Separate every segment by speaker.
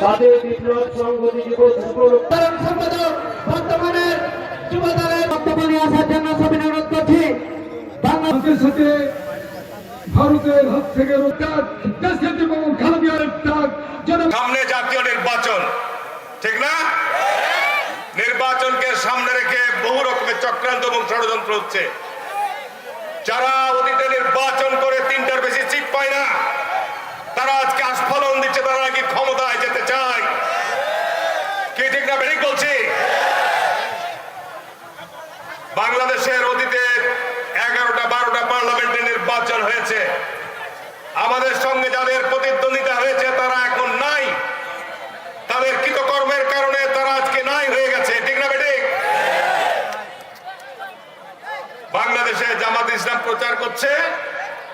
Speaker 1: তাদের বিপ্লব সংগঠন
Speaker 2: সম্পাদক বর্তমানের বর্তমানে আসার জন্য অনুরোধ করছি।
Speaker 3: সাথে ভারতের হাত থেকে
Speaker 4: সামনে জাতীয় নির্বাচন ঠিক না? নির্বাচনকে সামনে রেখে বহু রকমের চক্রান্ত এবং ষড়যন্ত্র হচ্ছে। যারা অতীতে নির্বাচন করে তিনটার বেশি সিট পায় না তারা আজকে আস্ফলন দিচ্ছে তারা নাকি ক্ষমতায় যেতে চায় কি ঠিক না, বেরিক বলছি। বাংলাদেশের অতীতে এগারোটা, বারোটা পার্লামেন্টে নির্বাচন হয়েছে। আমাদের সঙ্গে যাদের প্রতিদ্বন্দ্বিতা হয়েছে, তারা এখন নাই। তাদের কৃতকর্মের কারণে তারা আজকে নাই হয়ে গেছে। ঠিক না বেঠিক বাংলাদেশে জামাত ইসলাম প্রচার করছে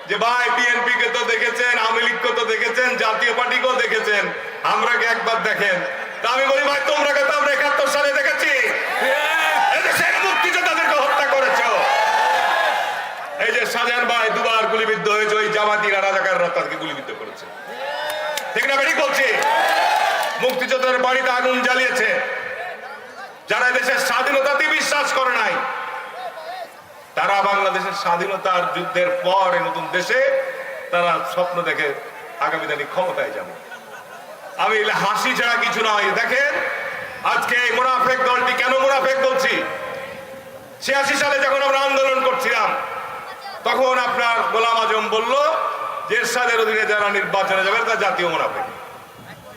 Speaker 4: যে, ভাই বিএনপি কে তো দেখেছেন, আওয়ামী লীগকে তো দেখেছেন, জাতীয় পার্টিকেও দেখেছেন। আমরা একবার দেখেন? আমি বলি ভাই তোমরা আমরা একাত্তর সালে দেখেছি। এই যে শাহজাহান ভাই দুবার গুলিবিদ্ধ হয়েছে, ওই জামাতিরা গুলিবিদ্ধ করেছে। ঠিক না বলছি? মুক্তিযোদ্ধাদের বাড়িতে আগুন জ্বালিয়েছে। যারা দেশের স্বাধীনতাতে বিশ্বাস করে নাই, তারা বাংলাদেশের স্বাধীনতার যুদ্ধের পর নতুন দেশে তারা স্বপ্ন দেখে আগামী দিনে ক্ষমতায় যাবে। আমি হাসি ছাড়া কিছু নয় দেখেন, আজকে এই মুনাফেক দলটি কেন মুনাফেক বলছি? ছিয়াশি সালে যখন আমরা আন্দোলন করছিলাম, তখন আপনার গোলাম আজম বলল যে এরশাদের অধীনে যারা নির্বাচনে যাবে, তারা জাতীয় মুনাফেক।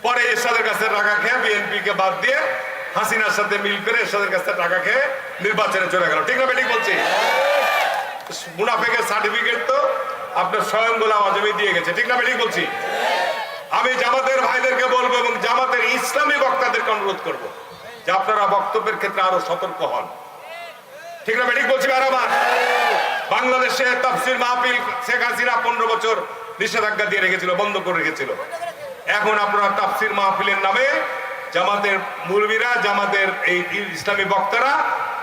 Speaker 4: পরে এরশাদের কাছে টাকা খেয়ে বিএনপি কে বাদ দিয়ে হাসিনার সাথে মিল করে এরশাদের কাছে টাকা খেয়ে নির্বাচনে চলে গেল। ঠিক না বেঠিক বলছি? মুনাফেকের সার্টিফিকেট তো আপনার স্বয়ং গোলাম আজমই দিয়ে গেছে। ঠিক না বেঠিক বলছি? আমি জামাতের ভাইদেরকে বলব এবং জামাতের ইসলামী বক্তাদেরকে অনুরোধ করব যে আপনারা বক্তব্যের ক্ষেত্রে আরও সতর্ক হন। ঠিক না, বেঠিক বলছি বাংলাদেশে তাফসির মাহফিল শেখ হাসিনা পনেরো বছর নিষেধাজ্ঞা দিয়ে রেখেছিল, বন্ধ করে রেখেছিল। এখন আপনারা তাফসির মাহফিলের নামে জামাতের মুরবিরা, জামাতের এই ইসলামী বক্তারা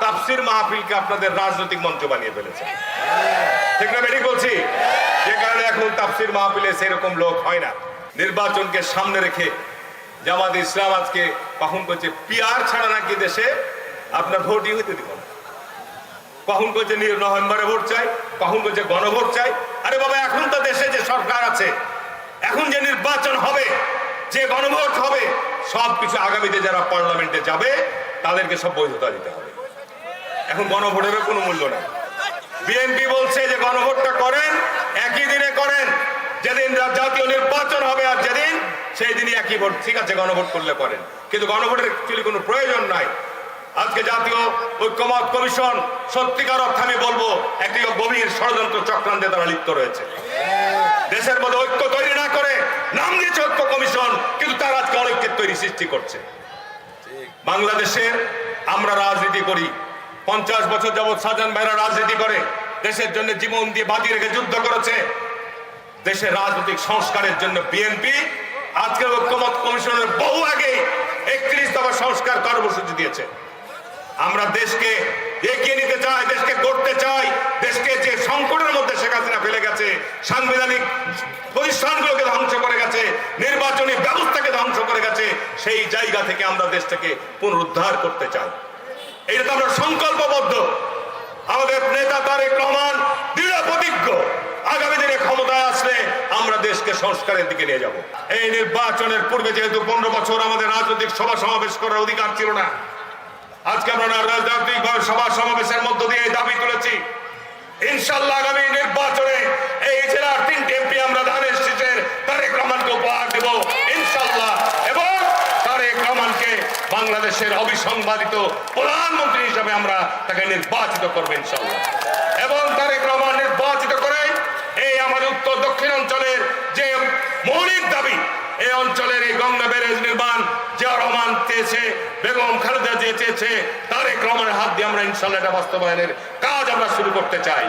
Speaker 4: তাফসির মাহফিলকে আপনাদের রাজনৈতিক মঞ্চ বানিয়ে ফেলেছে। ঠিক না, বেঠিক বলছি? যে কারণে এখন তাফসির মাহফিলে সেরকম লোক হয় না। নির্বাচনকে সামনে রেখে জামাত ইসলাম আজকে কখন করছে। পিয়ার ছাড়া নাকি দেশে আপনার ভোটই হইতে দিব কখন করছে নভেম্বরে ভোট চাই কখন করছে গণভোট চাই। আরে বাবা, এখন তো দেশে যে সরকার আছে, এখন যে নির্বাচন হবে, যে গণভোট হবে সব কিছু আগামীতে যারা পার্লামেন্টে যাবে, তাদেরকে সব বৈধতা দিতে হবে। এখন গণভোটের কোনো মূল্য নেই। বিএনপি বলছে যে গণভোটটা করেন, একই দিনে করেন। যেদিন জাতীয় নির্বাচন একই ভোট ঠিক আছে, গণভোট করলে করেন। কিন্তু গণভোটের অ্যাকচুয়ালি কোনো প্রয়োজন নাই। আজকে জাতীয় ঐক্যমত কমিশন সত্যিকার অর্থে আমি বলব, একটি গভীর ষড়যন্ত্র চক্রান্তে তারা লিপ্ত রয়েছে। দেশের মধ্যে ঐক্য তৈরি না করে নাম দিয়েছে ঐক্য কমিশন, কিন্তু তারা আজকে অনৈক্যের তৈরি সৃষ্টি করছে। বাংলাদেশের আমরা রাজনীতি করি, পঞ্চাশ বছর যাবৎ সাজান ভাইরা রাজনীতি করে, দেশের জন্য জীবন দিয়ে বাজি রেখে যুদ্ধ করেছে। দেশের রাজনৈতিক সংস্কারের জন্য বিএনপি আজকের ঐক্যমত কমিশনের বহু আগে একত্রিশ দফা সংস্কার কর্মসূচি দিয়েছে। আমরা দেশকে এগিয়ে নিতে চাই, দেশকে গড়তে চাই, দেশকে যে সংকটের মধ্যে শেখ হাসিনা ফেলে গেছে, সাংবিধানিক প্রতিষ্ঠানগুলোকে ধ্বংস করে গেছে, নির্বাচনী ব্যবস্থাকে ধ্বংস করে গেছে, সেই জায়গা থেকে আমরা দেশটাকে পুনরুদ্ধার করতে চাই। এটা তো আমরা সংকল্পবদ্ধ। আমাদের নেতা তারেক রহমান দৃঢ় প্রতিজ্ঞ আগামী দিনে ক্ষমতায় আসলে আমরা দেশকে সংস্কারের দিকে নিয়ে যাব। এই নির্বাচনের পূর্বে যেহেতু পনেরো বছর আমাদের রাজনৈতিক সভা সমাবেশ করার অধিকার ছিল না, আজকে আমরা রাজনৈতিক সভা সমাবেশের মধ্য দিয়ে দাবি তুলেছি। ইনশাল্লাহ আগামী নির্বাচনে এই জেলার তিনটি এমপি আমরা ধানের শীষের তারেক রহমানকে উপহার দেব। ইনশাল্লাহ এবং তারেক রহমানকে বাংলাদেশের অবিসংবাদিত প্রধানমন্ত্রী হিসাবে আমরা তাকে নির্বাচিত করব ইনশাল্লাহ এবং তারেক রহমান নির্বাচিত করে এই আমাদের উত্তর দক্ষিণ অঞ্চলের যে মৌলিক দাবি, এই অঞ্চলের এই গঙ্গা ব্যারেজ নির্মাণ যে রহমান চেয়েছে, বেগম খালেদা যে চেয়েছে, তারেক রহমানের হাত দিয়ে আমরা ইনশাল্লাহ এটা বাস্তবায়নের কাজ আমরা শুরু করতে চাই।